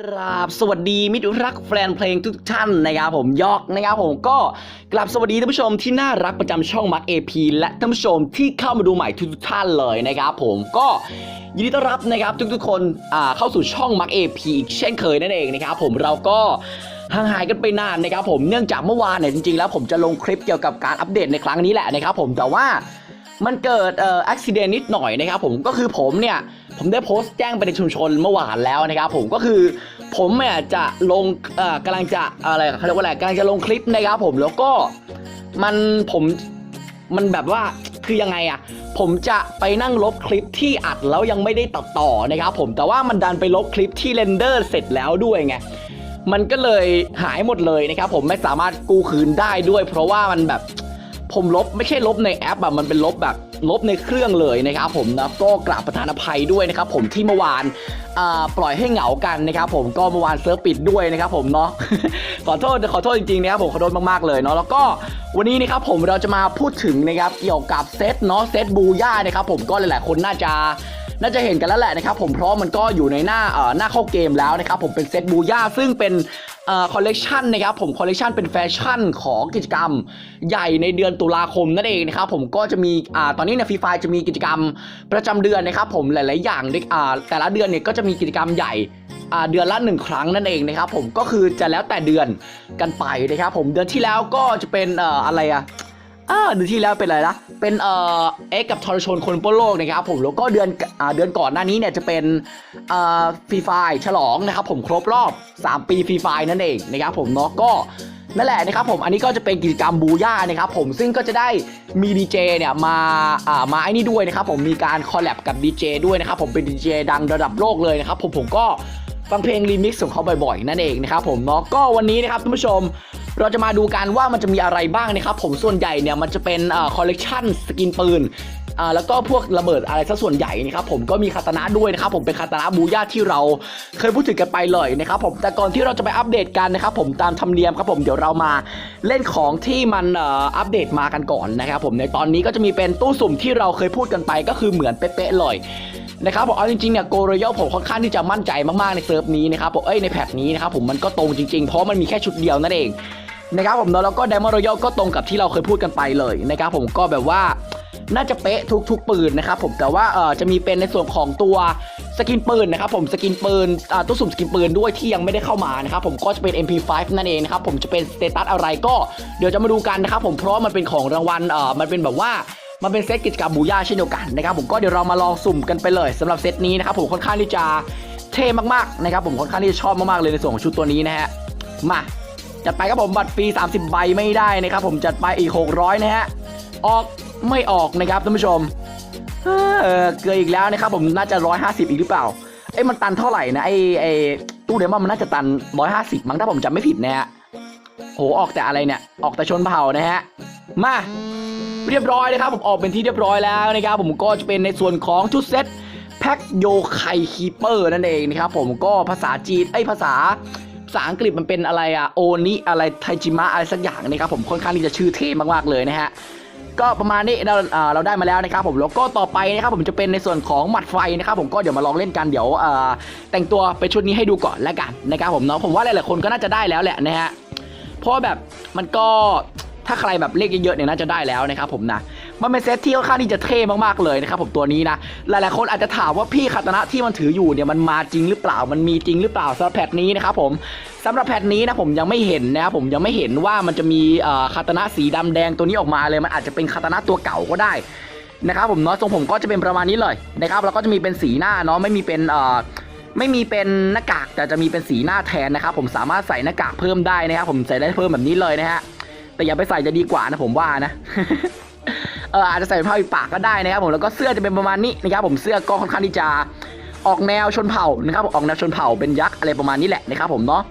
ครับสวัสดีมิตรรักแฟนเพลงทุกท่านนะครับผมยอกนะครับผมก็กลับสวัสดีท่านผู้ชมที่น่ารักประจำช่องมักเอพีและท่านผู้ชมที่เข้ามาดูใหม่ทุกท่านเลยนะครับผมก็ยินดีต้อนรับนะครับทุกๆคนอ่าเข้าสู่ช่องมักเอพีอีกเช่นเคยนั่นเองนะครับผมเราก็ห่างหายกันไปนานนะครับผมเนื่องจากเมื่อวานเนี่ยจริงๆแล้วผมจะลงคลิปเกี่ยวกับการอัปเดตในครั้งนี้แหละนะครับผมแต่ว่ามันเกิดเอ่ออุบิเหตุนิดหน่อยนะครับผมก็คือผมเนี่ย ผมได้โพสต์แจ้งไปในชุมชนเมื่อวานแล้วนะครับผมก็คือผมเนี่ยจะลงเอ่อกำลังจะอะไรเขาเรียกว่าอะไรกำลังจะลงคลิปนะครับผมแล้วก็มันผมมันแบบว่าคือยังไงอะผมจะไปนั่งลบคลิปที่อัดแล้วยังไม่ได้ตัดต่อนะครับผมแต่ว่ามันดันไปลบคลิปที่เรนเดอร์เสร็จแล้วด้วยไงมันก็เลยหายหมดเลยนะครับผมไม่สามารถกู้คืนได้ด้วย เพราะว่ามันแบบ ผมลบไม่ใช่ลบในแอปอะมันเป็นลบแบบลบในเครื่องเลยนะครับผมนะก็กราบประธานอภัยด้วยนะครับผมที่เมื่อวานปล่อยให้เหงากันนะครับผมก็เมื่อวานเซิร์ฟปิดด้วยนะครับผมเนาะขอโทษขอโทษจริงๆนะครับผมขอโทษมากๆเลยเนาะแล้วก็วันนี้นะครับผมเราจะมาพูดถึงนะครับเกี่ยวกับเซตเนาะเซตบูย่านะครับผมก็หลายๆคนน่าจะน่าจะเห็นกันแล้วแหละนะครับผมเพราะมันก็อยู่ในหน้าเอ่อหน้าเข้าเกมแล้วนะครับผมเป็นเซตบูย่าซึ่งเป็น คอลเลกชันนะครับผมคอลเลกชันเป็นแฟชั่นของกิจกรรมใหญ่ในเดือนตุลาคมนั่นเองนะครับผมก็จะมีอ่าตอนนี้ในฟรีไฟจะมีกิจกรรมประจำเดือนนะครับผมหลาย ๆ อย่างด้วยอ่าแต่ละเดือนเนี่ยก็จะมีกิจกรรมใหญ่อ่าเดือนละหนึ่งครั้งนั่นเองนะครับผมก็คือจะแล้วแต่เดือนกันไปนะครับผมเดือนที่แล้วก็จะเป็นอ่ออะไรอะ อ่าเดือนที่แล้วเป็นอะไรนะเป็นเอ่อเอ็กกับทรชนคนบนโลกนะครับผมแล้วก็เดือนอ่าเดือนก่อนหน้านี้เนี่ยจะเป็นเอ่อฟรีไฟฉลองนะครับผมครบรอบ 3 ปีฟรีไฟนั่นเองนะครับผมเนาะก็นั่นแหละนะครับผมอันนี้ก็จะเป็นกิจกรรมบูย่านะครับผมซึ่งก็จะได้มีดีเจเนี่ยมาอ่ามาไอ้นี่ด้วยนะครับผมมีการคอลแลบกับดีเจด้วยนะครับผมเป็นดีเจดังระดับโลกเลยนะครับผมผมก็ฟังเพลงรีมิกซ์ของเขาบ่อยๆ นั่นเองนะครับผมเนาะก็วันนี้นะครับท่านผู้ชม เราจะมาดูกันว่ามันจะมีอะไรบ้างนะครับ ผมส่วนใหญ่เนี่ยมันจะเป็นคอลเลกชันสกินปืนอ่าแล้วก็พวกระเบิดอะไรซะส่วนใหญ่นะครับผมก็มีคาตานะด้วยนะครับผมเป็นคาตานะบูย่าที่เราเคยพูดถึงกันไปเลยนะครับผมแต่ก่อนที่เราจะไปอัปเดตกันนะครับผมตามธรรมเนียมครับผมเดี๋ยวเรามาเล่นของที่มันอัปเดตมากันก่อนนะครับผมในตอนนี้ก็จะมีเป็นตู้สุ่มที่เราเคยพูดกันไปก็คือเหมือนเป๊ะๆเลยนะครับผมเอาจริงๆเนี่ยโกรย l ผมค่อนข้างที่จะมั่นใจมากๆในเซิร์ฟนี้นะครับผมเอ้ยในแพทนี้นะครับผมมันก็ตรงจริงๆ เพราะมันมีแค่ชุดเดียวนั่นเอง นะครับผมเนาะแล้วก็ไดมอนด์รอยัลก็ตรงกับที่เราเคยพูดกันไปเลยนะครับผมก็แบบว่าน่าจะเป๊ะทุกๆปืนนะครับผมแต่ว่าเออจะมีเป็นในส่วนของตัวสกินปืนนะครับผมสกินปืนตู้สุ่มสกินปืนด้วยที่ยังไม่ได้เข้ามานะครับผมก็จะเป็น MP5 นั่นเองนะครับผมจะเป็นสเตตัสอะไรก็เดี๋ยวจะมาดูกันนะครับผมเพราะมันเป็นของรางวัลเออมันเป็นแบบว่ามันเป็นเซตกิจกรรมบูย่าเช่นเดียวกันนะครับผมก็เดี๋ยวเรามาลองสุ่มกันไปเลยสำหรับเซตนี้นะครับผมค่อนข้างที่จะเท่มากๆนะครับผมค่อนข้างที่จะชอบมากๆเลยในส่วนของชุดตัวนี้นะฮะมา จัดไปครับผมบัตรฟรี 30 ใบไม่ได้นะครับผมจัดไปอีก 600 นะฮะ ออกไม่ออกนะครับท่านผู้ชม เออเกลืออีกแล้วนะครับผมน่าจะ 150 อีกหรือเปล่า เอ้มันตันเท่าไหร่นะไอไอตู้เดมอนมันน่าจะตัน 150 มั้งถ้าผมจำไม่ผิดนะฮะโหออกแต่อะไรเนี่ย ออกแต่ชนเผ่านะฮะ มาเรียบร้อยนะครับผมออกเป็นที่เรียบร้อยแล้วนะครับผมก็จะเป็นในส่วนของชุดเซตแพ็คโยไคคีเปอร์นั่นเองนะครับผมก็ภาษาจีนไอยภาษา ษาอังกฤษมันเป็นอะไรอะโอนิอะไรไทจิมะอะไรสักอย่างนะครับผมค่อนข้างที่จะชื่อเท่มากๆเลยนะฮะก็ประมาณนี้เราเราได้มาแล้วนะครับผมแล้วก็ต่อไปนะครับผมจะเป็นในส่วนของหมัดไฟนะครับผมก็เดี๋ยวมาลองเล่นกันเดี๋ยวแต่งตัวไปชุดนี้ให้ดูก่อนแล้วกันนะครับผมเนาะผมว่าหลายๆคนก็น่าจะได้แล้วแหละนะฮะเพราะแบบมันก็ถ้าใครแบบเลขเยอะๆเนี่ยน่าจะได้แล้วนะครับผมนะ มันเป็นเซตที่ค่อนข้างที่จะเท่มากๆเลยนะครับผมตัวนี้นะ หลายๆคนอาจจะถามว่าพี่คาตนะที่มันถืออยู่เนี่ยมันมาจริงหรือเปล่า มันมีจริงหรือเปล่าสำหรับแพทนี้นะครับผมสำหรับแพทนี้นะผมยังไม่เห็นนะครับผมยังไม่เห็นว่ามันจะมีคาตนะสีดำแดงตัวนี้ออกมาเลย มันอาจจะเป็นคาตนะตัวเก่าก็ได้นะครับผมเนาะทรงผมก็จะเป็นประมาณนี้เลยนะครับแล้วก็จะมีเป็นสีหน้าเนาะไม่มีเป็นเอ่อไม่มีเป็นหน้ากากแต่จะมีเป็นสีหน้าแทนนะครับผมสามารถใส่หน้ากากเพิ่มได้นะครับผมใส่ได้เพิ่มแบบนี้เลยนะฮะแต่อย่าไปใส่จะดีกว่านะผมว่านะ เอออาจจะใส่เป็นผ้าปิดปากก็ได้นะครับผมแล้วก็เสื้อจะเป็นประมาณนี้นะครับผมเสื้อก็ค่อนข้างที่จะออกแนวชนเผ่านะครับออกแนวชนเผ่าเป็นยักษ์อะไรประมาณนี้แหละนะครับผมเนาะ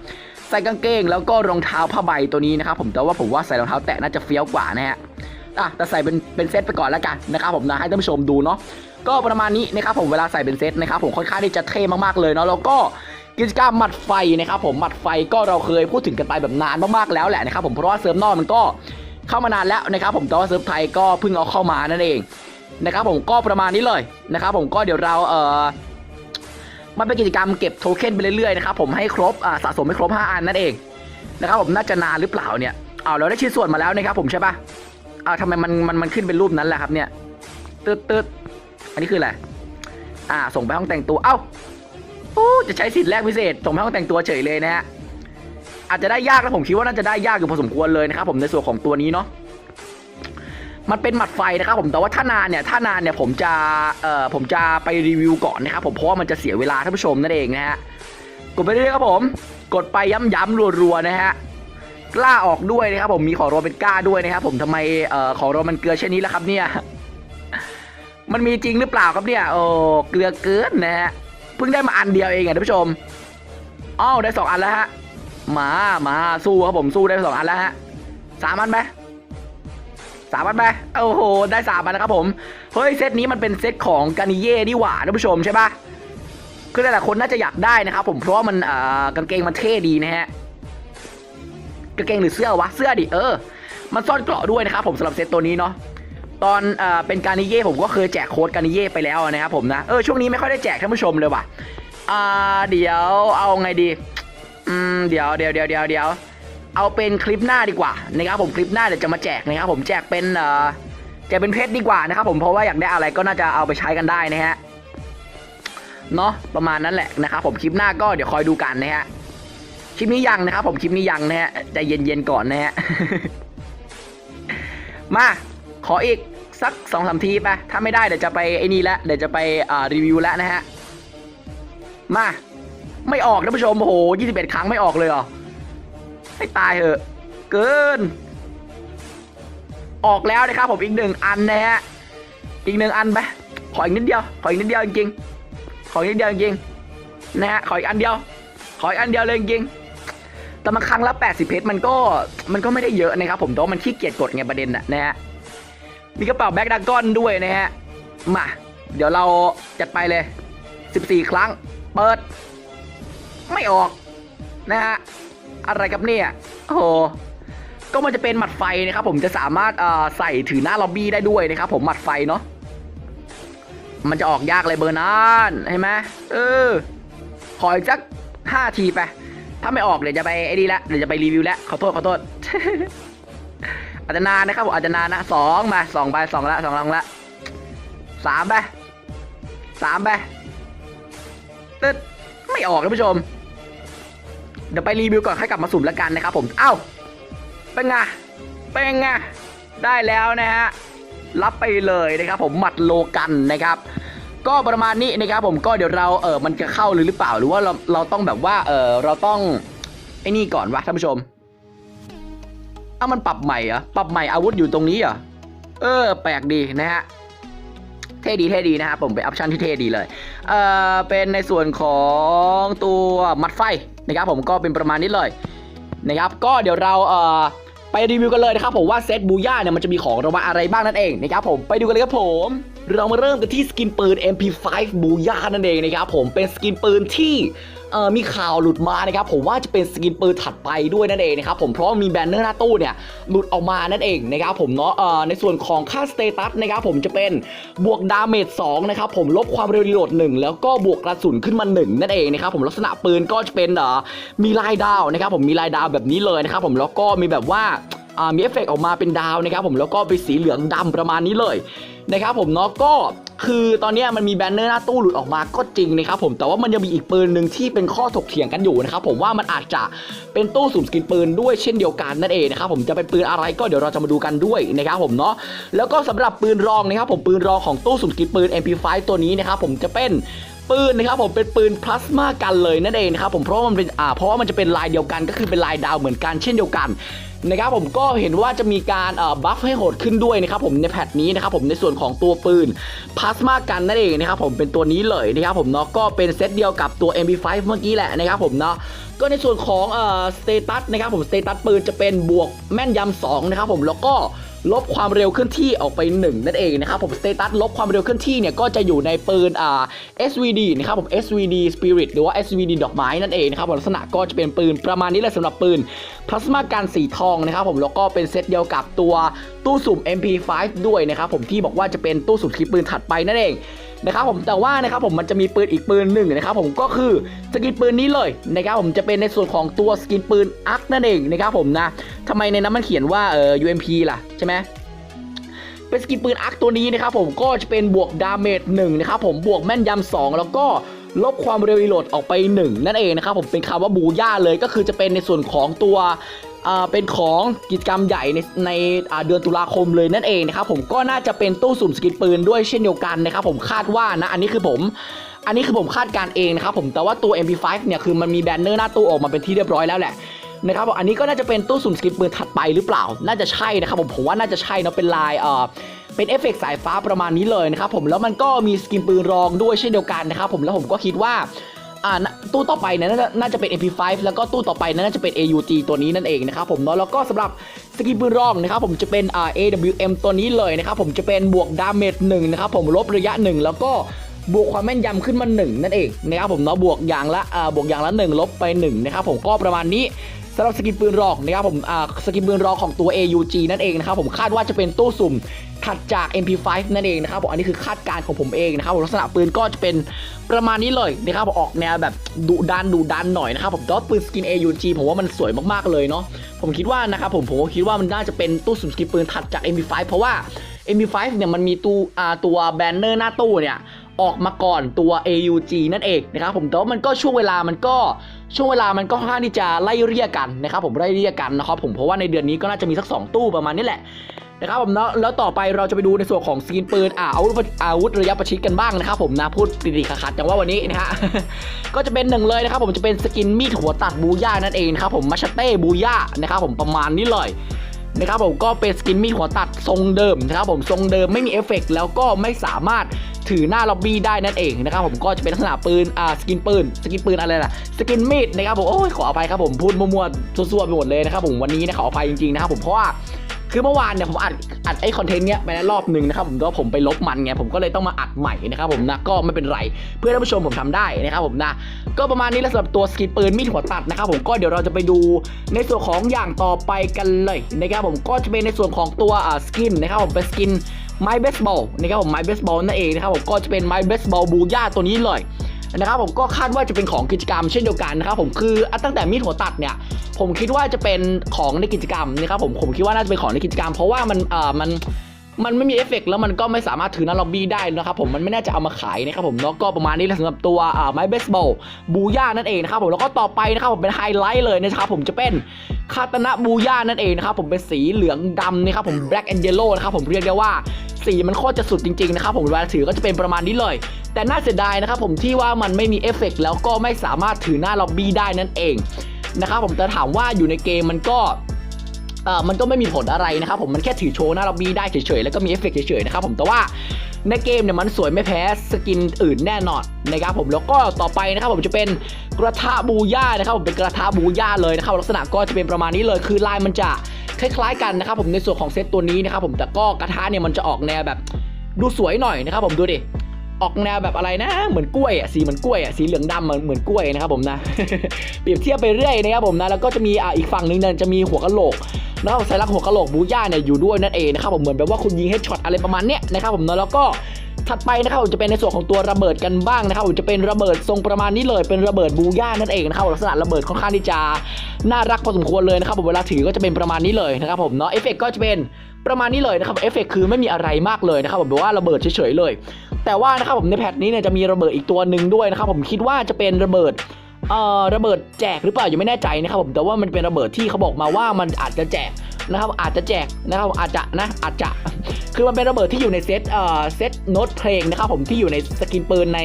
ใส่กางเกงแล้วก็รองเท้าผ้าใบตัวนี้นะครับผมแต่ว่าผมว่าใส่รองเท้าแตะน่าจะเฟี้ยวกว่านะฮะอะแต่ใส่เป็นเป็นเซตไปก่อนแล้วกันนะครับผมนะให้ท่านผู้ชมดูเนาะก็ประมาณนี้นะครับผมเวลาใส่เป็นเซตนะครับผมค่อนข้างที่จะเท่มากๆเลยเนาะแล้วก็กิจกรรมหมัดไฟนะครับผมหมัดไฟก็เราเคยพูดถึงกันไปแบบนานมากๆแล้วแหละนะครับผมเพราะว่าเซิร์ฟนอกมันก็ เข้ามานานแล้วนะครับผมแต่ว่าเซิร์ฟไทยก็เพิ่งเอาเข้ามานั่นเองนะครับผมก็ประมาณนี้เลยนะครับผมก็เดี๋ยวเราเออมันเป็นกิจกรรมเก็บโทเค็นไปเรื่อยๆนะครับผมให้ครบสะสมให้ครบ 5 อันนั่นเองนะครับผมน่าจะนานหรือเปล่าเนี่ยเอาเราได้ชิ้นส่วนมาแล้วนะครับผมใช่ปะอ้าทำไมมันมันมันขึ้นเป็นรูปนั้นแหละครับเนี่ยตึ๊ดตึ๊ดอันนี้คืออะไรอ่าส่งไปห้องแต่งตัวเอ้าโอ้จะใช้สิทธิ์แรกพิเศษส่งไปห้องแต่งตัวเฉยเลยนะฮะ อาจจะได้ยากนะผมคิดว่าน่าจะได้ยากอยู่พอสมควรเลยนะครับผมในส่วนของตัวนี้เนาะมันเป็นหมัดไฟนะครับผมแต่ว่าถ้านานเนี่ยถ้านานเนี่ยผมจะเอ่อผมจะไปรีวิวก่อนนะครับผมเพราะว่ามันจะเสียเวลาท่านผู้ชมนั่นเองนะฮะกดไปเรื่อยครับผม กดไปย้ำๆรัวๆนะฮะกล้าออกด้วยนะครับผมมีของรวัลเป็นกล้าด้วยนะครับผมทำไมเอ่อของรวัลมันเกลือเช่นนี้ล่ะครับเนี่ยมันมีจริงหรือเปล่าครับเนี่ยโอ้เกลือเกินนะฮะเพิ่งได้มาอันเดียวเองอะท่านผู้ชมอ้าวได้สองอันแล้วฮะ มา มาสู้ครับผมสู้ได้สองอันแล้วฮะสามอันไหมสามอันไปโอ้โห ได้สามอันนะครับผม เฮ้ย เซตนี้มันเป็นเซตของกานิเย่นี่หว่าท่านผู้ชมใช่ปะคือหลายๆคนน่าจะอยากได้นะครับผม เพราะมันอ่ากางเกงมันเท่ดีนะฮะ กางเกงหรือเสื้อวะ เสื้อดิ เออ มันซ่อนเกราะด้วยนะครับผมสำหรับเซตตัวนี้เนาะ ตอนเอ่อเป็นการนิเย่ผมก็เคยแจกโค้ดการนิเย่ไปแล้วนะครับผมนะ เออ ช่วงนี้ไม่ค่อยได้แจกท่านผู้ชมเลยว่ะ อ่า เดี๋ยวเอาไงดี อืมเดี๋ยวเดี๋ยวเดี๋ยวเดี๋ยวเดี๋ยวเอาเป็นคลิปหน้าดีกว่านะครับผมคลิปหน้าเดี๋ยวจะมาแจกนะครับผมแจกเป็นเอ่อแจกเป็นเพชรดีกว่านะครับผมเพราะว่าอยากได้อะไรก็น่าจะเอาไปใช้กันได้นะฮะเนาะประมาณนั้นแหละนะครับผมคลิปหน้าก็เดี๋ยวคอยดูกันนะฮะคลิปนี้ยังนะครับผมคลิปนี้ยังนะฮะใจเย็นๆก่อนนะฮะมาขออีกสักสองสามทีไปถ้าไม่ได้เดี๋ยวจะไปไอ้นี่ละเดี๋ยวจะไปรีวิวแล้วนะฮะมา ไม่ออกท่านผู้ชมโอ้โห21ครั้งไม่ออกเลยเหรอ ให้ตายเหอะ เกิน ออกแล้วนะครับผมอีกหนึ่งอันนะฮะ อีกหนึ่งอันไป ขออีกนิดเดียว ขออีกนิดเดียวจริงๆ ขออีกนิดเดียวจริงๆนะฮะ ขออีกอันเดียว ขออีกอันเดียวเลยจริงแต่มาครั้งละ 80 เพชรมันก็มันก็ไม่ได้เยอะนะครับผมแต่ว่ามันขี้เกียจกดไงประเด็นอะนะฮะ มีกระเป๋าแบ็กดากอนด้วยนะฮะ มา เดี๋ยวเราจัดไปเลย 14 ครั้ง เปิด ไม่ออกนะฮะอะไรครับเนี่ยโอ้โหก็มันจะเป็นหมัดไฟนะครับผมจะสามารถเอ่อใส่ถือหน้าล็อบบี้ได้ด้วยนะครับผมหมัดไฟเนาะมันจะออกยากเลยเบอร์นั้นเห็นไหมเออขออีกสักห้าทีไปถ้าไม่ออกเดี๋ยวจะไปไอ้นี่ละเดี๋ยวจะไปรีวิวล้วขอโทษขอโทษอาจจะนานนะครับผมอาจจะนานนะสองมาสองไปสองละสองลังละสามไปสามไปตึ๊ดไม่ออกท่านผู้ชม เดี๋ยวไปรีวิวก่อนให้กลับมาสุ่มแล้วกันนะครับผมเอ้าเป็นไงเป็นไงได้แล้วนะฮะรับไปเลยนะครับผมหมัดโลกันนะครับ ก็ประมาณนี้นะครับผมก็เดี๋ยวเราเออมันจะเข้าหรือหรือเปล่าหรือว่าเราเราต้องแบบว่าเออเราต้องไอ้นี่ก่อนวะท่านผู้ชมเอ้ามันปรับใหม่เหรอปรับใหม่อาวุธอยู่ตรงนี้เหรอเออ แปลกดีนะฮะ เท่ดีเท่ดีนะครับผมเป็นออปชันที่เท่ดีเลยเอ่อเป็นในส่วนของตัวมัดไฟนะครับผมก็เป็นประมาณนี้เลยนะครับก็เดี๋ยวเราเอ่อไปรีวิวกันเลยนะครับผมว่าเซตบูย่าเนี่ยมันจะมีของรางวัลอะไรบ้างนั่นเองนะครับผมไปดูกันเลยครับผม เรามาเริ่มกันที่สกินปืน MP5 บูย่านั่นเองนะครับผมเป็นสกินปืนที่ มีข่าวหลุดมานะครับผมว่าจะเป็นสกินปืนถัดไปด้วยนั่นเองนะครับผมเพราะมีแบนเนอร์หน้าตู้เนี่ยหลุดออกมานั่นเองนะครับผมเนาะเอ่อในส่วนของค่าสเตตัสนะครับผมจะเป็นบวกดาเมจ2นะครับผมลบความเร็วรีโหลด1แล้วก็บวกกระสุนขึ้นมา 1 นั่นเองนะครับผมลักษณะปืนก็จะเป็นเอ่อมีลายดาวนะครับผมมีลายดาวแบบนี้เลยนะครับผมแล้วก็มีแบบว่าอ่ามีเอฟเฟกต์ออกมาเป็นดาวนะครับผมแล้วก็เป็นสีเหลืองดำประมาณนี้เลยนะครับผมเนาะก็ คือตอนนี้มันมีแบนเนอร์หน้าตู้หลุดออกมาก็จริงนะครับผมแต่ว่ามันยังมีอีกปืนหนึ่งที่เป็นข้อถกเถียงกันอยู่นะครับผมว่ามันอาจจะเป็นตู้สุ่มสกินปืนด้วยเช่นเดียวกันนั่นเองนะครับผมจะเป็นปืนอะไรก็เดี๋ยวเราจะมาดูกันด้วยนะครับผมเนาะแล้วก็สำหรับปืนรองนะครับผมปืนรองของตู้สุ่มสกินปืน MP5 ตัวนี้นะครับผมจะเป็นปืนนะครับผมเป็นปืนพลาสมากันเลยนั่นเองนะครับผมเพราะว่ามันเป็นอ่าเพราะว่ามันจะเป็นลายเดียวกันก็คือเป็นลายดาวเหมือนกันเช่นเดียวกัน นะครับผมก็เห็นว่าจะมีการบัฟให้โหดขึ้นด้วยนะครับผมในแพทนี้นะครับผมในส่วนของตัวปืนพลาสมากันนั่นเองนะครับผมเป็นตัวนี้เลยนะครับผมเนาะก็เป็นเซตเดียวกับตัว MP5 เมื่อกี้แหละนะครับผมเนาะก็ในส่วนของเอ่อสเตตัสนะครับผมสเตตัสปืนจะเป็นบวกแม่นยำ2นะครับผมแล้วก็ ลบความเร็วเคลื่อนที่ออกไป 1 นั่นเองนะครับผมสเตตัสลบความเร็วเคลื่อนที่เนี่ยก็จะอยู่ในปืนอ่า SVD นะครับผม SVD Spirit หรือว่า SVD ดอกไม้นั่นเองนะครับผมลักษณะก็จะเป็นปืนประมาณนี้เลยสำหรับปืนพลาสมาการสีทองนะครับผมแล้วก็เป็นเซตเดียวกับตัวตู้สุ่ม MP5 ด้วยนะครับผมที่บอกว่าจะเป็นตู้สุ่มคลิปปืนถัดไปนั่นเอง นะครับผมแต่ว่านะครับผมมันจะมีปืนอีกปืนหนึ่งนะครับผมก็คือสกินปืนนี้เลยนะครับผมจะเป็นในส่วนของตัวสกินปืนอักนั่นเองนะครับผมนะทำไมในนั้นมันเขียนว่าเอ่อ UMP ล่ะใช่ไหมเป็นสกินปืนอาร์คตัวนี้นะครับผมก็จะเป็นบวกดาเมจหนึ่งนะครับผมบวกแม่นยำสองแล้วก็ลบความเร็วรีโหลดออกไป 1 นั่นเองนะครับผมเป็นคำว่าบูย่าเลยก็คือจะเป็นในส่วนของตัว เป็นของกิจกรรมใหญ่ในในเดือนตุลาคมเลยนั่นเองนะครับผมก็น่าจะเป็นตู้สุ่มสกินปืนด้วยเช่นเดียวกันนะครับผมคาดว่านะอันนี้คือผมอันนี้คือผมคาดการเองนะครับผมแต่ว่าตัว MP5 เนี่ยคือมันมีแบนเนอร์หน้าตู้ออกมาเป็นที่เรียบร้อยแล้วแหละนะครับผมอันนี้ก็น่าจะเป็นตู้สุ่มสกินปืนถัดไปหรือเปล่า น่าจะใช่นะครับผมผมว่าน่าจะใช่เนาะเป็นลายเอ่อเป็นเอฟเฟกต์สายฟ้าประมาณนี้เลยนะครับผมแล้วมันก็มีสกินปืนรองด้วยเช่นเดียวกันนะครับผมแล้วผมก็คิดว่า อ่านตู้ต่อไปเนี่ยน่าจะน่าจะเป็น MP5 แล้วก็ตู้ต่อไปน่าจะเป็น AUG ตัวนี้นั่นเองนะครับผมเนาะแล้วก็สำหรับสกิลปืนรองนะครับผมจะเป็นอ่า AWM ตัวนี้เลยนะครับผมจะเป็นบวกดาเมจหนึ่งนะครับผมลบระยะหนึ่งแล้วก็บวกความแม่นยำขึ้นมา1นั่นเองนะครับผมเนาะบวกอย่างละอ่าบวกอย่างละ 1 ลบไป1นะครับผมก็ประมาณนี้ สำหรับสกินปืนรองนะครับผมอ่าสกินปืนรองของตัว AUG นั่นเองนะครับผมคาดว่าจะเป็นตู้สุ่มถัดจาก MP5 นั่นเองนะครับผมอันนี้คือคาดการณ์ของผมเองนะครับผมลักษณะปืนก็จะเป็นประมาณนี้เลยนะครับผมออกแนวแบบดุดันดุดันหน่อยนะครับผมแต่ว่าปืนสกิน AUG ผมว่ามันสวยมากๆเลยเนาะผมคิดว่านะครับผมผมก็คิดว่ามันน่าจะเป็นตู้สุ่มสกินปืนถัดจาก MP5 เพราะว่า MP5 เนี่ยมันมีตู้อ่าตัวแบนเนอร์หน้าตู้เนี่ย ออกมาก่อนตัว AUG นั่นเองนะครับผมแต่ว่ามันก็ช่วงเวลามันก็ช่วงเวลามันก็ค่อนข้างที่จะไล่เรียกกันนะครับผมไล่เรียกกันนะครับผมเพราะว่าในเดือนนี้ก็น่าจะมีสัก 2 ตู้ประมาณนี้แหละนะครับผมเนาะแล้วต่อไปเราจะไปดูในส่วนของสกินปืนอ่าอาวุธอาวุธระยะประชิดกันบ้างนะครับผมนะพูดติดๆขัดๆจังว่าวันนี้นะฮะก็จะเป็นหนึ่งเลยนะครับผมจะเป็นสกินมีดหัวตัดบูย่านั่นเองครับผมมาชเต้บูย่านะครับผมประมาณนี้เลยนะครับผมก็เป็นสกินมีดหัวตัดทรงเดิมนะครับผมทรงเดิมไม่มีเอฟเฟกต์แล้วก็ไม่สามารถ ถือหน้าล็อบบี้ได้นั่นเองนะครับผมก็จะเป็นลักษณะปืนอ่าสกินปืนสกินปืนอะไรล่ะสกินมีดนะครับผมโอ้ยขออภัยครับผมพูดมั่วๆซั่วๆไปหมดเลยนะครับผมวันนี้นะขออภัยจริงๆนะครับผมเพราะว่าคือเมื่อวานเนี่ยผมอัดอัดไอ้คอนเทนต์เนี้ยไปแล้วรอบหนึ่งนะครับผมแต่ว่าผมไปลบมันไงผมก็เลยต้องมาอัดใหม่นะครับผมนะก็ไม่เป็นไรเพื่อท่านผู้ชมผมทำได้นะครับผมนะก็ประมาณนี้แล้วสำหรับตัวสกินปืนมีดหัวตัดนะครับผมก็เดี๋ยวเราจะไปดูในส่วนของอย่างต่อไปกันเลยนะครับผมก็จะเป็นในส่วนของตัวอ่าสกินนะครับผมเป็นสกิน ไม้เบสบอลนะครับผมไม้เบสบอลนั่นเองนะครับผมก็จะเป็นไม้เบสบอลบูย่าตัวนี้เลยนะครับผมก็คาดว่าจะเป็นของกิจกรรมเช่นเดียวกันนะครับผมคือตั้งแต่มีดหัวตัดเนี่ยผมคิดว่าจะเป็นของในกิจกรรมนะครับผมผมคิดว่าน่าจะเป็นของในกิจกรรม เพราะว่ามันเอ่อมันมันไม่มีเอฟเฟกต์แล้วมันก็ไม่สามารถถือหน้าล็อบบี้ได้นะครับผมมันไม่น่าจะเอามาขายนะครับผมเนาะก็ประมาณนี้แหละสำหรับตัวไม้เบสบอลบูย่านั่นเองนะครับผมแล้วก็ต่อไปนะครับผมเป็นไฮไลท์เลยนะครับผมจะเป็นคาตานะบูย่านั่นเองนะครับผมเป็นสีเหลืองดำนะครับผม black and yellow นะครับผมเรียกได้ว่า สีมันโคตรจะสุดจริงๆนะครับผมเวลาถือก็จะเป็นประมาณนี้เลย แต่น่าเสียดายนะครับผมที่ว่ามันไม่มีเอฟเฟกต์แล้วก็ไม่สามารถถือหน้าล็อบบี้ได้นั่นเองนะครับผมแต่ถามว่าอยู่ในเกมมันก็เออมันก็ไม่มีผลอะไรนะครับผมมันแค่ถือโชว์หน้าล็อบบี้ได้เฉยๆแล้วก็มีเอฟเฟกต์เฉยๆนะครับผมแต่ว่าในเกมเนี่ยมันสวยไม่แพ้สกินอื่นแน่นอนนะครับผมแล้วก็ต่อไปนะครับผมจะเป็นกระทะบูย่านะครับผมเป็นกระทะบูย่าเลยนะครับลักษณะก็จะเป็นประมาณนี้เลยคือลายมันจะ คล้ายๆกันนะครับผมในส่วนของเซตตัวนี้นะครับผมแต่ก็กระทะเนี่ยมันจะออกแนวแบบดูสวยหน่อยนะครับผมดูดิออกแนวแบบอะไรนะ เหมือนกล้วยอะสีเหมือนกล้วยอะสีเหลืองดำเหมือนเหมือนกล้วยนะครับผมนะเปรียบเทียบไปเรื่อยนะครับผมนะแล้วก็จะมีอ่าอีกฝั่งหนึงเนี่ยจะมีหัวกะโหลกแล้วใส่รักหัวกะโหลกบูย่าเนี่ยอยู่ด้วยนั่นเองนะครับผมเหมือนแบบว่าคุณยิงเฮดช็อตอะไรประมาณเนี้ยนะครับผมเนาะแล้วก็ ถัดไปนะครับผมจะเป็นในส่วนของตัวระเบิดกันบ้างนะครับผมจะเป็นระเบิดทรงประมาณนี้เลยเป็นระเบิดบูย่านั่นเองนะครับลักษณะระเบิดค่อนข้างที่จะน่ารักพอสมควรเลยนะครับผมเวลาถือก็จะเป็นประมาณนี้เลยนะครับผมเนาะเอฟเฟกก็จะเป็นประมาณนี้เลยนะครับเอฟเฟกคือไม่มีอะไรมากเลยนะครับผมแบบว่าระเบิดเฉยๆเลย แต่ว่านะครับผมในแพทนี้เนี่ยจะมีระเบิดอีกตัวหนึ่งด้วยนะครับผมคิดว่าจะเป็นระเบิดเอ่อระเบิดแจกหรือเปล่ายังไม่แน่ใจนะครับผมแต่ว่ามันเป็นระเบิดที่เขาบอกมาว่ามันอาจจะแจก นะครับอาจจะแจกนะครับอาจจะนะอาจจะคือมันเป็นระเบิดที่อยู่ในเซตเอ่อเซตโน้ตเพลงนะครับผมที่อยู่ในสกินปืนใน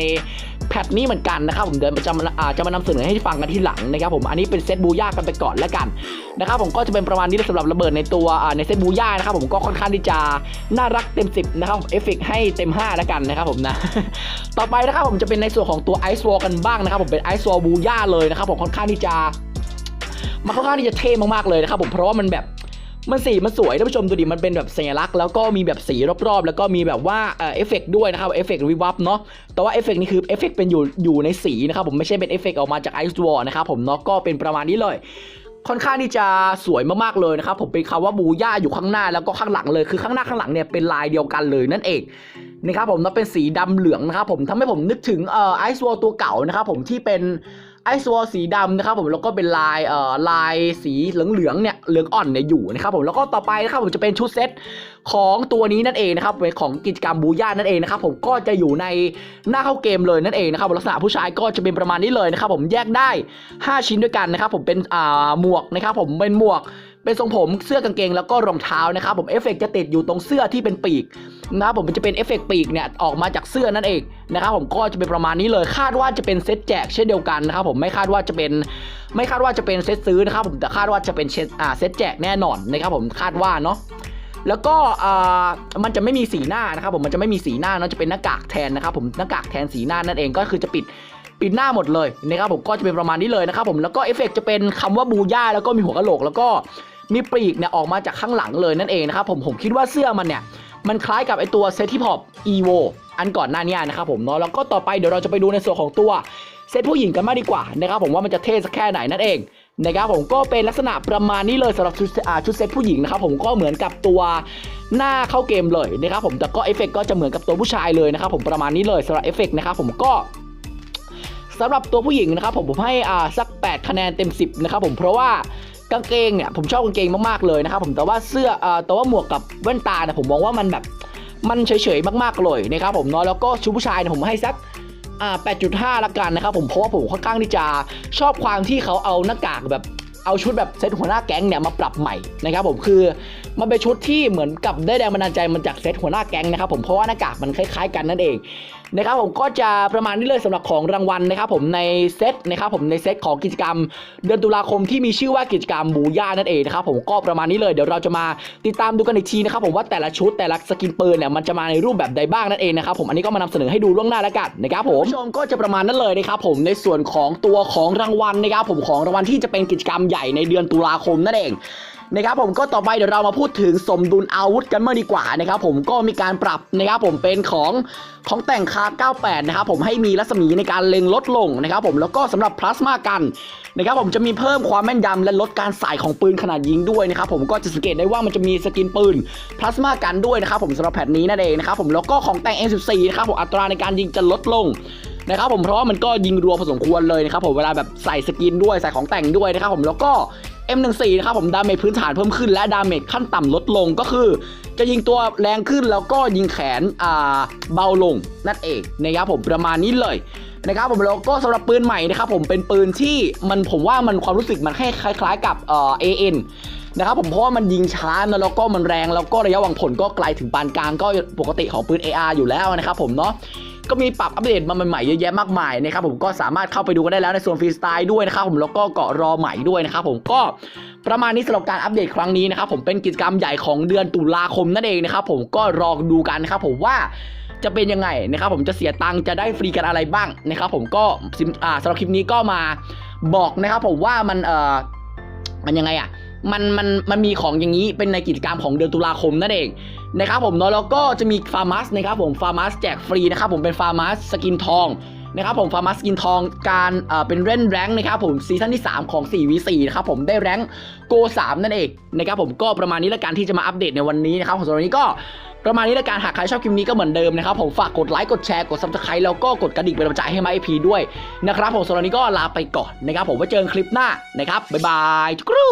แพทนี้เหมือนกันนะครับผมเดี๋ยวจะมาอ่าจะมานำเสนอให้ฟังกันที่หลังนะครับผมอันนี้เป็นเซตบูย่ากันไปก่อนแล้วกันนะครับผมก็จะเป็นประมาณนี้สำหรับระเบิดในตัวในเซตบูย่านะครับผมก็ค่อนข้างที่จะน่ารักเต็ม 10 นะครับเอฟเฟกให้เต็ม 5 แล้วกันนะครับผมนะต่อไปนะครับผมจะเป็นในส่วนของตัวไอซ์วอลกันบ้างนะครับผมเป็นไอซ์วอลบูย่าเลยนะครับผมค่อนข้างที่จะมันค่อนข้างที่จะเท่มากๆเลยนะครับผมเพราะว่ามันแบบ มันสีมันสวยท่านผู้ชมดูดิมันเป็นแบบสัญลักษณ์แล้วก็มีแบบสีรอบๆ แล้วก็มีแบบว่าเอ่อเอฟเฟกด้วยนะครับเอฟเฟกวิวับเนาะแต่ว่าเอฟเฟกนี่คือเอฟเฟกเป็นอยู่อยู่ในสีนะครับผมไม่ใช่เป็นเอฟเฟกออกมาจากไอซ์วอลนะครับผมเนาะก็เป็นประมาณนี้เลยค่อนข้างที่จะสวยมากๆเลยนะครับผมเป็นคำว่าบูย่าอยู่ข้างหน้าแล้วก็ข้างหลังเลยคือข้างหน้าข้างหลังเนี่ยเป็นลายเดียวกันเลยนั่นเองนะครับผมแล้วเป็นสีดำเหลืองนะครับผมทำให้ผมนึกถึงเอ่อไอซ์วอลตัวเก่านะครับผมที่เป็น ไอซ์วอลสีดำนะครับผมแล้วก็เป็นลายเอ่อลายสีเหลืองๆเนี่ยเหลืองอ่อนเนี่ยอยู่นะครับผมแล้วก็ต่อไปนะครับผมจะเป็นชุดเซตของตัวนี้นั่นเองนะครับเป็นของกิจกรรมบูย่านั่นเองนะครับผมก็จะอยู่ในหน้าเข้าเกมเลยนั่นเองนะครับลักษณะผู้ชายก็จะเป็นประมาณนี้เลยนะครับผมแยกได้ 5 ชิ้นด้วยกันนะครับผมเป็นอ่าหมวกนะครับผมเป็นหมวก เป็นทรงผมเสื้อกางเกงแล้วก็รองเท้านะครับผมเอฟเฟกต์จะติดอยู่ตรงเสื้อที่เป็นปีกนะครับผมจะเป็นเอฟเฟกต์ปีกเนี่ยออกมาจากเสื้อนั่นเองนะครับผมก็จะเป็นประมาณนี้เลยคาดว่าจะเป็นเซตแจกเช่นเดียวกันนะครับผมไม่คาดว่าจะเป็นไม่คาดว่าจะเป็นเซตซื้อนะครับผมแต่คาดว่าจะเป็นเซตอ่าเซตแจกแน่นอนนะครับผมคาดว่าเนาะแล้วก็อ่ามันจะไม่มีสีหน้านะครับผมมันจะไม่มีสีหน้าเนาะจะเป็นหน้ากากแทนนะครับผมหน้ากากแทนสีหน้านั่นเองก็คือจะปิดปิดหน้าหมดเลยนะครับผมก็จะเป็นประมาณนี้เลยนะครับผมแล้วก็เอฟเฟกต์จะเป็นคำว่าบูย่าแล้วก็มีหัวกะโหลกแล้วก็ มีปีกเนี่ยออกมาจากข้างหลังเลยนั่นเองนะครับผมผมคิดว่าเสื้อมันเนี่ยมันคล้ายกับไอตัวเซตที่พอปอีโวอันก่อนหน้านี้นะครับผมเนาะแล้วก็ต่อไปเดี๋ยวเราจะไปดูในส่วนของตัวเซตผู้หญิงกันมากดีกว่านะครับผมว่ามันจะเท่สักแค่ไหนนั่นเองนะครับผมก็เป็นลักษณะประมาณนี้เลยสำหรับชุดชุดเซตผู้หญิงนะครับผมก็เหมือนกับตัวหน้าเข้าเกมเลยนะครับผมแต่ก็เอฟเฟกต์ก็จะเหมือนกับตัวผู้ชายเลยนะครับผมประมาณนี้เลยสำหรับเอฟเฟกต์นะครับผมก็สำหรับตัวผู้หญิงนะครับผมผมให้อ่าสัก 8 คะแนนเต็ม 10 นะครับผมเพราะว่า กางเกงเนี่ยผมชอบกางเกงมากๆเลยนะครับผมแต่ว่าเสื้ออ่าแต่ว่าหมวกกับแว่นตาเนี่ยผมมองว่ามันแบบมันเฉยๆมากๆเลยนะครับผมเนาะแล้วก็ชุดผู้ชายเนี่ยผมให้สักอ่า8.5 ละกันนะครับผมเพราะว่าผมค่อนข้างที่จะชอบความที่เขาเอาหน้ากากแบบเอาชุดแบบเซตหัวหน้าแก๊งเนี่ยมาปรับใหม่นะครับผมคือมันเป็นชุดที่เหมือนกับได้แรงบันดาลใจมันจากเซตหัวหน้าแก๊งนะครับผมเพราะว่าหน้ากากมันคล้าย ๆ กันนั่นเอง นะครับผมก็จะประมาณนี้เลยสำหรับของรางวัลนะครับผมในเซตนะครับผมในเซตของกิจกรรม เดือนตุลาคมที่มีชื่อว่ากิจกรรมบูย่านั่นเองนะครับผมก็ประมาณนี้เลยเดี๋ยวเราจะมาติดตามดูกันอีกทีนะครับผมว่าแต่ละชุดแต่ละสกินปืนเนี่ยมันจะมาในรูปแบบใดบ้างนั่นเองนะครับผมอันนี้ก็มานำเสนอให้ดูล่วงหน้าแล้วกันนะครับผมผู้ชมก็จะประมาณนั้นเลยนะครับผมในส่วนของตัวของรางวัลนะครับผมของรางวัลที่จะเป็นกิจกรรมใหญ่ในเดือนตุลาคมนั่นเอง นะครับผมก็ต่อไปเดี๋ยวเรามาพูดถึงสมดุลอาวุธกันเมื่อดีกว่านะครับผมก็มีการปรับนะครับผมเป็นของของแต่งคา 98 นะครับผมให้มีรัศมีในการเล็งลดลงนะครับผมแล้วก็สำหรับพลาสมากันนะครับผมจะมีเพิ่มความแม่นยำและลดการสายของปืนขนาดยิงด้วยนะครับผมก็จะสังเกตได้ว่ามันจะมีสกินปืนพลาสมากันด้วยนะครับผมสำหรับแผ่นนี้นั่นเองนะครับผมแล้วก็ของแต่ง M14 นะครับผมอัตราในการยิงจะลดลงนะครับผมเพราะว่ามันก็ยิงรัวพอสมควรเลยนะครับผมเวลาแบบใส่สกินด้วยใส่ของแต่งด้วยนะครับผมแล้วก็ M14 นะครับผมดาเมจพื้นฐานเพิ่มขึ้นและดาเมจขั้นต่ำลดลงก็คือ จะยิงตัวแรงขึ้นแล้วก็ยิงแขนอ่าเบาลงนั่นเองนะครับผมประมาณนี้เลยนะครับผมแล้วก็สำหรับปืนใหม่นะครับผมเป็นปืนที่มันผมว่ามันความรู้สึกมันให้คล้ายๆกับเอ่อ AN นะครับผมเพราะว่ามันยิงช้านะแล้วก็มันแรงแล้วก็ระยะวางผลก็ไกลถึงปานกลางก็ปกติของปืน AR อยู่แล้วนะครับผมเนาะ ก็มีปรับอัปเดตมาใหม่ๆเยอะแยะมากมายนะครับผมก็สามารถเข้าไปดูกันได้แล้วในส่วนฟรีสไตล์ด้วยนะครับผมแล้วก็เกาะรอใหม่ด้วยนะครับผมก็ประมาณนี้สำหรับการอัปเดตครั้งนี้นะครับผมเป็นกิจกรรมใหญ่ของเดือนตุลาคมนั่นเองนะครับผมก็รอดูกันนะครับผมว่าจะเป็นยังไงนะครับผมจะเสียตังค์จะได้ฟรีกันอะไรบ้างนะครับผมก็สำหรับคลิปนี้ก็มาบอกนะครับผมว่ามันเออมันยังไงอะ มันมันมันมีของอย่างนี้เป็นในกิจกรรมของเดือนตุลาคมนั่นเองนะครับผมเนาะแล้วก็จะมีฟาร์มัสนะครับผมฟาร์มัสแจกฟรีนะครับผมเป็นฟาร์มัสสกินทองนะครับผมฟาร์มัสสกินทองการเอ่อเป็นเล่นแรงนะครับผมซีซั่นที่ 3 ของ 4v4 นะครับผมได้แรงโก3นั่นเองนะครับผมก็ประมาณนี้ละกันที่จะมาอัปเดตในวันนี้นะครับของสำหรับวันนี้ก็ประมาณนี้ละกันหากใครชอบคลิปนี้ก็เหมือนเดิมนะครับผมฝากกดไลค์กดแชร์กด subscribe แล้วก็กดกระดิ่งเป็นกำลังใจให้มาไอพีด้วยนะครับผมสำหรับวันนี้ก็ลาไปก่อนนะครับผมไว้เจอกันคลิปหน้านะครับบ๊ายบายจุกรู